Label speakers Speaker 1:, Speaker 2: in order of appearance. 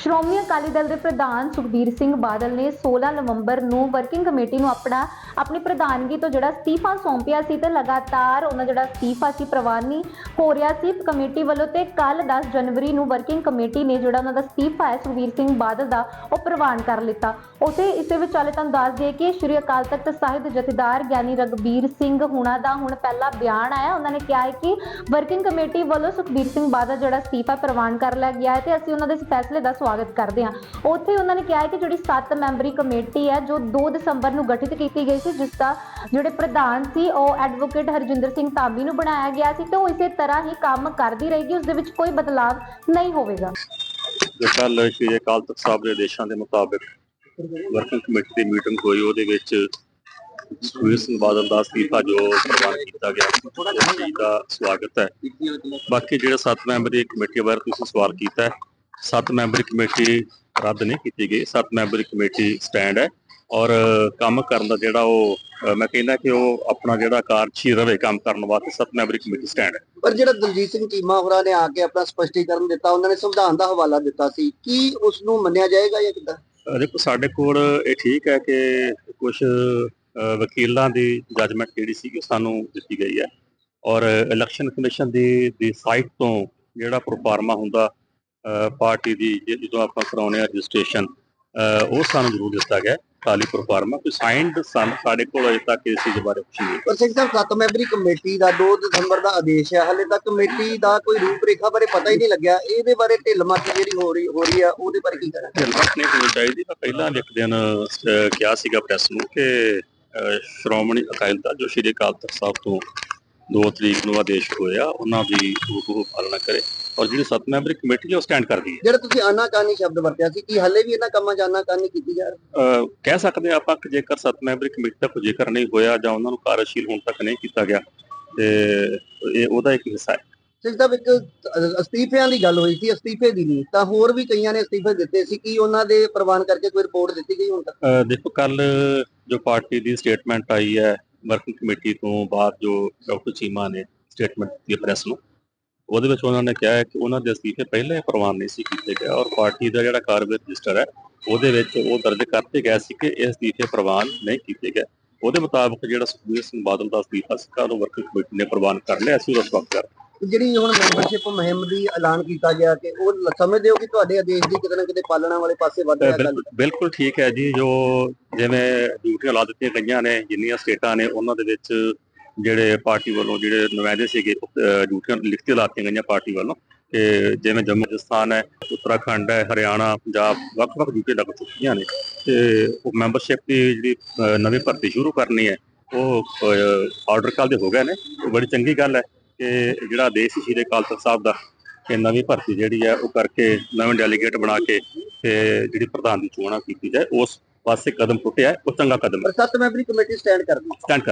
Speaker 1: ਸ਼੍ਰੋਮਣੀ ਅਕਾਲੀ ਦਲ ਦੇ ਪ੍ਰਧਾਨ ਸੁਖਬੀਰ ਸਿੰਘ ਬਾਦਲ ਨੇ 16 ਨਵੰਬਰ ਨੂੰ ਵਰਕਿੰਗ ਕਮੇਟੀ ਨੂੰ ਆਪਣਾ, ਆਪਣੀ ਪ੍ਰਧਾਨਗੀ ਤੋਂ ਜਿਹੜਾ ਅਸਤੀਫਾ ਸੌਂਪਿਆ ਸੀ ਤੇ ਲਗਾਤਾਰ ਉਹਨਾਂ ਜਿਹੜਾ ਅਸਤੀਫਾ ਸੀ, ਪ੍ਰਵਾਨੀ ਹੋ ਰਿਹਾ ਸੀ ਕਮੇਟੀ ਵੱਲੋਂ ਤੇ ਕੱਲ 10 ਜਨਵਰੀ ਨੂੰ ਵਰਕਿੰਗ ਕਮੇਟੀ ਨੇ ਜਿਹੜਾ ਉਹਨਾਂ ਦਾ ਅਸਤੀਫਾ ਹੈ, ਸੁਖਬੀਰ ਸਿੰਘ ਬਾਦਲ ਦਾ, ਉਹ ਪ੍ਰਵਾਨ ਕਰ ਲਿੱਤਾ। ਉਸੇ, ਇਸੇ ਵਿਚਾਲੇ ਤੁਹਾਨੂੰ ਦੱਸ ਦਈਏ ਕਿ ਸ਼੍ਰੀ ਅਕਾਲ ਤਖਤ ਸਾਹਿਬ ਦੇ ਜਥੇਦਾਰ ਗਿਆਨੀ ਰਗਬੀਰ ਸਿੰਘ ਹੁਣਾਂ ਦਾ ਹੁਣ ਪਹਿਲਾ ਬਿਆਨ ਆਇਆ। ਉਹਨਾਂ ਨੇ ਕਿਹਾ ਹੈ ਕਿ ਵਰਕਿੰਗ ਕਮੇਟੀ ਵੱਲੋਂ ਸੁਖਬੀਰ ਸਿੰਘ ਬਾਦਲ ਜਿਹੜਾ ਅਸਤੀਫਾ ਪ੍ਰਵਾਨ ਕਰ ਲਿਆ ਗਿਆ ਹੈ ਤੇ ਅਸੀਂ ਉਹਨਾਂ ਦੇ ਇਸ ਫੈਸਲੇ ਦਾ ਸਵਾਗਤ ਕਰਦੇ ਹਾਂ। ਉੱਥੇ ਉਹਨਾਂ ਨੇ ਕਿਹਾ ਹੈ ਕਿ ਜਿਹੜੀ 7 ਮੈਂਬਰੀ ਕਮੇਟੀ ਹੈ, ਜੋ 2 ਦਸੰਬਰ ਨੂੰ ਗਠਿਤ ਕੀਤੀ ਗਈ ਸੀ, ਜਿਸ ਦਾ ਜਿਹੜੇ ਪ੍ਰਧਾਨ ਸੀ, ਉਹ ਐਡਵੋਕੇਟ ਹਰਜਿੰਦਰ ਸਿੰਘ ਧਾਮੀ ਨੂੰ ਬਣਾਇਆ ਗਿਆ ਸੀ ਤੇ ਉਹ ਇਸੇ ਤਰ੍ਹਾਂ ਹੀ ਕੰਮ ਕਰਦੀ ਰਹੇਗੀ, ਉਸ ਦੇ ਵਿੱਚ ਕੋਈ ਬਦਲਾਅ ਨਹੀਂ ਹੋਵੇਗਾ।
Speaker 2: ਜੋ ਸ਼੍ਰੀ ਅਕਾਲ ਤਖਤ ਸਾਹਿਬ ਦੇ ਆਦੇਸ਼ਾਂ ਦੇ ਮੁਤਾਬਕ ਵਰਕਿੰਗ ਕਮੇਟੀ ਦੀ ਮੀਟਿੰਗ ਹੋਈ, ਉਹਦੇ ਵਿੱਚ ਸੁਖਬੀਰ ਸਿੰਘ ਬਾਦਲ ਦਾ ਅਸਤੀਫਾ ਜੋ ਪ੍ਰਵਾਨ ਕੀਤਾ ਗਿਆ ਉਸ ਚੀਜ਼ ਦਾ ਸਵਾਗਤ ਹੈ। ਬਾਕੀ ਜਿਹੜਾ 7 ਮੈਂਬਰੀ ਕਮੇਟੀ ਬਾਰੇ ਤੁਸੀਂ ਸਵਾਲ ਕੀਤਾ ਹੈ 7 ਮੈਂਬਰੀ ਕਮੇਟੀ ਰੱਦ ਨਹੀਂ ਕੀਤੀ ਗਈ। 7 ਮੈਂਬਰੀ ਕਮੇਟੀ ਸਟੈਂਡ ਹੈ ਔਰ ਕੰਮ ਕਰਨ ਦਾ ਜਿਹੜਾ ਉਹ ਮੈਂ ਕਹਿੰਦਾ ਕਿ ਉਹ ਆਪਣਾ ਜਿਹੜਾ ਕਾਰਜਸ਼ੀਲ ਰਵੇ ਕੰਮ ਕਰਨ ਵਾਸਤੇ 7 ਮੈਂਬਰੀ ਕਮੇਟੀ ਸਟੈਂਡ ਹੈ।
Speaker 3: ਪਰ ਜਿਹੜਾ ਦਲਜੀਤ ਸਿੰਘ ਚੀਮਾ ਹੋਰਾਂ ਨੇ ਆ ਕੇ ਆਪਣਾ ਸਪਸ਼ਟੀਕਰਨ ਦਿੱਤਾ ਉਹਨਾਂ ਨੇ ਸੰਵਿਧਾਨ ਦਾ ਹਵਾਲਾ ਦਿੱਤਾ ਸੀ। ਕੀ ਉਸ ਨੂੰ ਮੰਨਿਆ ਜਾਏਗਾ ਜਾਂ ਕਿੱਦਾਂ?
Speaker 2: ਦੇਖੋ ਸਾਡੇ ਕੋਲ ਇਹ ਠੀਕ ਹੈ ਕਿ ਕੁਝ ਵਕੀਲਾਂ ਦੀ ਜੱਜਮੈਂਟ ਜਿਹੜੀ ਸੀ ਉਹ ਸਾਨੂੰ ਦਿੱਤੀ ਗਈ ਹੈ। ਔਰ ਇਲੈਕਸ਼ਨ ਕਮਿਸ਼ਨ ਦੀ ਦੀ ਸਾਈਟ ਤੋਂ ਜਿਹੜਾ ਪ੍ਰੋਫਾਰਮਾ ਹੁੰਦਾ ਪਾਰਟੀ ਦੀ ਜਦੋਂ ਆਪਾਂ ਕਰਾਉਨੇ ਆ ਰਜਿਸਟ੍ਰੇਸ਼ਨ ਉਹ ਸਾਨੂੰ ਜ਼ਰੂਰ ਦਿੱਤਾ ਗਿਆ ਖਾਲੀ ਪ੍ਰੋਫਾਰਮਾ ਕੋਈ ਸਾਈਨਡ ਸਾਡੇ ਕੋਲ ਅਜੇ ਤੱਕ ਇਸ ਚੀਜ਼ ਬਾਰੇ ਕੁਝ ਨਹੀਂ
Speaker 3: ਪਰ ਸਿੰਘ ਸਾਹਿਬ 7 ਮੈਂਬਰੀ ਕਮੇਟੀ ਦਾ 2 ਦਸੰਬਰ ਦਾ ਆਦੇਸ਼ ਹੈ ਹਲੇ ਤੱਕ ਕਮੇਟੀ ਦਾ ਕੋਈ ਰੂਪਰੇਖਾ ਬਾਰੇ ਪਤਾ ਹੀ ਨਹੀਂ ਲੱਗਿਆ। ਇਹਦੇ ਬਾਰੇ ਢਿੱਲ ਮੱਤ ਜਿਹੜੀ ਹੋ ਰਹੀ ਹੋ ਰਹੀ ਆ ਉਹਦੇ ਬਾਰੇ ਕੀ ਕਹਿਣਾ
Speaker 2: ਹਿਲਮਤ ਨਹੀਂ ਹੋਣੀ ਚਾਹੀਦੀ ਮੈਂ ਪਹਿਲਾਂ ਇੱਕ ਦਿਨ ਕਿਹਾ ਸੀਗਾ ਪ੍ਰੈਸ ਨੂੰ ਕਿ ਸ਼੍ਰੋਮਣੀ ਅਕਾਲੀ ਦਲ ਜੋ ਸ਼੍ਰੀ ਅਕਾਲ ਤਖਤ ਸਾਹਿਬ ਤੋਂ 2 ਤਰੀਕ ਨੂੰ ਆਦੇਸ਼ ਹੋਇਆ ਉਹਨਾਂ ਦੀ ਉਹ ਪਾਲਣਾ ਕਰੇ। ਔਰ ਜਿਹੜੀ ਸੱਤ ਮੈਂਬਰੀ ਕਮੇਟੀ ਹੈ ਉਹ ਸਟੈਂਡ ਕਰਦੀ ਹੈ।
Speaker 3: ਜਿਹੜਾ ਤੁਸੀਂ ਆਨਾਕਾਨੀ ਸ਼ਬਦ ਵਰਤਿਆ ਸੀ ਕੀ ਹਲੇ ਵੀ ਇਹਨਾਂ ਕੰਮਾਂ 'ਚ ਆਨਾਕਾਨੀ ਕੀਤੀ ਜਾ ਰਹੀ
Speaker 2: ਅਹ, ਕਹਿ ਸਕਦੇ ਹਾਂ ਆਪਾਂ ਕਿ ਜੇਕਰ ਸੱਤ ਮੈਂਬਰੀ ਕਮੇਟੀ ਦਾ ਕੋਈ ਜ਼ਿਕਰ ਨਹੀਂ ਹੋਇਆ ਜਾਂ ਉਹਨਾਂ ਨੂੰ ਕਾਰਜਸ਼ੀਲ ਹੋਣ ਤੱਕ ਨਹੀਂ ਕੀਤਾ ਗਿਆ ਤੇ ਇਹ ਉਹਦਾ ਇੱਕ ਹਿੱਸਾ ਹੈ।
Speaker 3: ਸਿੰਘ ਸਾਹਿਬ ਇੱਕ ਅ- ਅਸਤੀਫਿਆਂ ਦੀ ਗੱਲ ਹੋਈ ਸੀ ਅਸਤੀਫੇ ਦੀ ਨਹੀਂ ਤਾਂ ਹੋਰ ਵੀ ਕਈਆਂ ਨੇ ਅਸਤੀਫੇ ਦਿੱਤੇ ਸੀ ਕੀ ਉਹਨਾਂ ਦੇ ਪ੍ਰਵਾਨ ਕਰਕੇ ਕੋਈ ਰਿਪੋਰਟ ਦਿੱਤੀ ਗਈ ਹੁਣ ਤੱਕ?
Speaker 2: ਅਹ, ਦੇਖੋ ਕੱਲ ਜੋ ਪਾਰਟੀ ਦੀ ਸਟੇਟਮੈਂਟ ਆਈ ਹੈ ਵਰਕਿੰਗ ਕਮੇਟੀ ਤੋਂ ਬਾਅਦ ਜੋ ਡਾਕਟਰ ਚੀਮਾ ਨੇ ਸਟੇਟਮੈਂਟ ਦਿੱਤੀ ਪ੍ਰੈਸ ਨੂੰ ਉਹਦੇ ਵਿੱਚ ਉਹਨਾਂ ਨੇ ਕਿਹਾ ਹੈ ਕਿ ਉਹਨਾਂ ਦੇ ਅਸਤੀਫੇ ਪਹਿਲਾਂ ਹੀ ਪ੍ਰਵਾਨ ਨਹੀਂ ਸੀ ਕੀਤੇ ਗਏ ਔਰ ਪਾਰਟੀ ਦਾ ਜਿਹੜਾ ਕਾਰਵਾਈ ਰਜਿਸਟਰ ਹੈ ਉਹਦੇ ਵਿੱਚ ਉਹ ਦਰਜ ਕਰਤੇ ਗਏ ਸੀ ਕਿ ਇਹ ਅਸਤੀਫੇ ਪ੍ਰਵਾਨ ਨਹੀਂ ਕੀਤੇ ਗਏ ਉਹਦੇ ਮੁਤਾਬਕ ਜਿਹੜਾ ਸੁਖਬੀਰ ਸਿੰਘ ਬਾਦਲ ਦਾ ਅਸਤੀਫਾ ਸੀ ਉਹਨੂੰ ਵਰਕਿੰਗ ਕਮੇਟੀ ਨੇ ਪ੍ਰਵਾਨ ਕਰ ਲਿਆ ਉਹਦਾ ਸਵਾਗਤ ਕਰਦੇ
Speaker 3: ਜਿਹੜੀ ਹੁਣ ਮੈਂਬਰਸ਼ਿਪ ਮੁਹਿੰਮ ਦੀ ਐਲਾਨ ਕੀਤਾ ਗਿਆ ਕਿ ਉਹ ਸਮਝਦੇ ਹੋ ਕਿ ਤੁਹਾਡੇ ਆਦੇਸ਼ ਦੀ ਕਿਤੇ ਨਾ ਕਿਤੇ ਪਾਲਣਾ ਵਾਲੇ ਪਾਸੇ ਵੱਧ। ਰਿਹਾ ਗੱਲ
Speaker 2: ਬਿਲਕੁਲ ਬਿਲਕੁਲ ਠੀਕ ਹੈ ਜੀ ਜੋ ਜਿਵੇਂ ਡਿਊਟੀਆਂ ਲਾ ਦਿੱਤੀਆਂ ਗਈਆਂ ਨੇ ਜਿੰਨੀਆਂ ਸਟੇਟਾਂ ਨੇ ਉਹਨਾਂ ਦੇ ਵਿੱਚ ਜਿਹੜੇ ਪਾਰਟੀ ਵੱਲੋਂ ਜਿਹੜੇ ਨੁਮਾਇੰਦੇ ਸੀਗੇ ਡਿਊਟੀਆਂ ਲਿਖਤੀ ਲਾਤੀਆਂ ਗਈਆਂ ਪਾਰਟੀ ਵੱਲੋਂ। ਕਿ ਜਿਵੇਂ ਜੰਮੂ ਰਾਜਸਥਾਨ ਹੈ ਉੱਤਰਾਖੰਡ ਹੈ ਹਰਿਆਣਾ ਪੰਜਾਬ ਵੱਖ-ਵੱਖ ਡਿਊਟੀ ਲੱਗ ਚੁੱਕੀਆਂ ਨੇ। ਤੇ ਉਹ ਮੈਂਬਰਸ਼ਿਪ ਦੀ ਜਿਹੜੀ ਨਵੀਂ ਭਰਤੀ ਸ਼ੁਰੂ ਕਰਨੀ ਹੈ ਉਹ ਆਰਡਰ ਕੱਲ ਦੇ ਹੋ ਗਏ ਨੇ। ਉਹ ਬੜੀ ਚੰਗੀ ਗੱਲ ਹੈ ਕਿ ਜਿਹੜਾ ਦੇਸ਼ ਸੀ ਸ਼੍ਰੀ ਅਕਾਲ ਤਖਤ ਸਾਹਿਬ ਦਾ ਕਿ ਨਵੀਂ ਭਰਤੀ ਜਿਹੜੀ ਹੈ ਉਹ ਕਰਕੇ ਨਵੇਂ ਡੈਲੀਗੇਟ ਬਣਾ ਕੇ ਤੇ ਜਿਹੜੀ ਪ੍ਰਧਾਨ ਦੀ ਚੋਣਾਂ ਕੀਤੀ ਜਾਏ ਉਸ ਪਾਸੇ ਕਦਮ ਪੁੱਟਿਆ ਉਹ ਚੰਗਾ ਕਦਮ ਹੈ।
Speaker 3: ਸੱਤ ਮੈਂਬਰੀ ਕਮੇਟੀ ਸਟੈਂਡ ਕਰਦੀ
Speaker 2: ਸਟੈਂਡ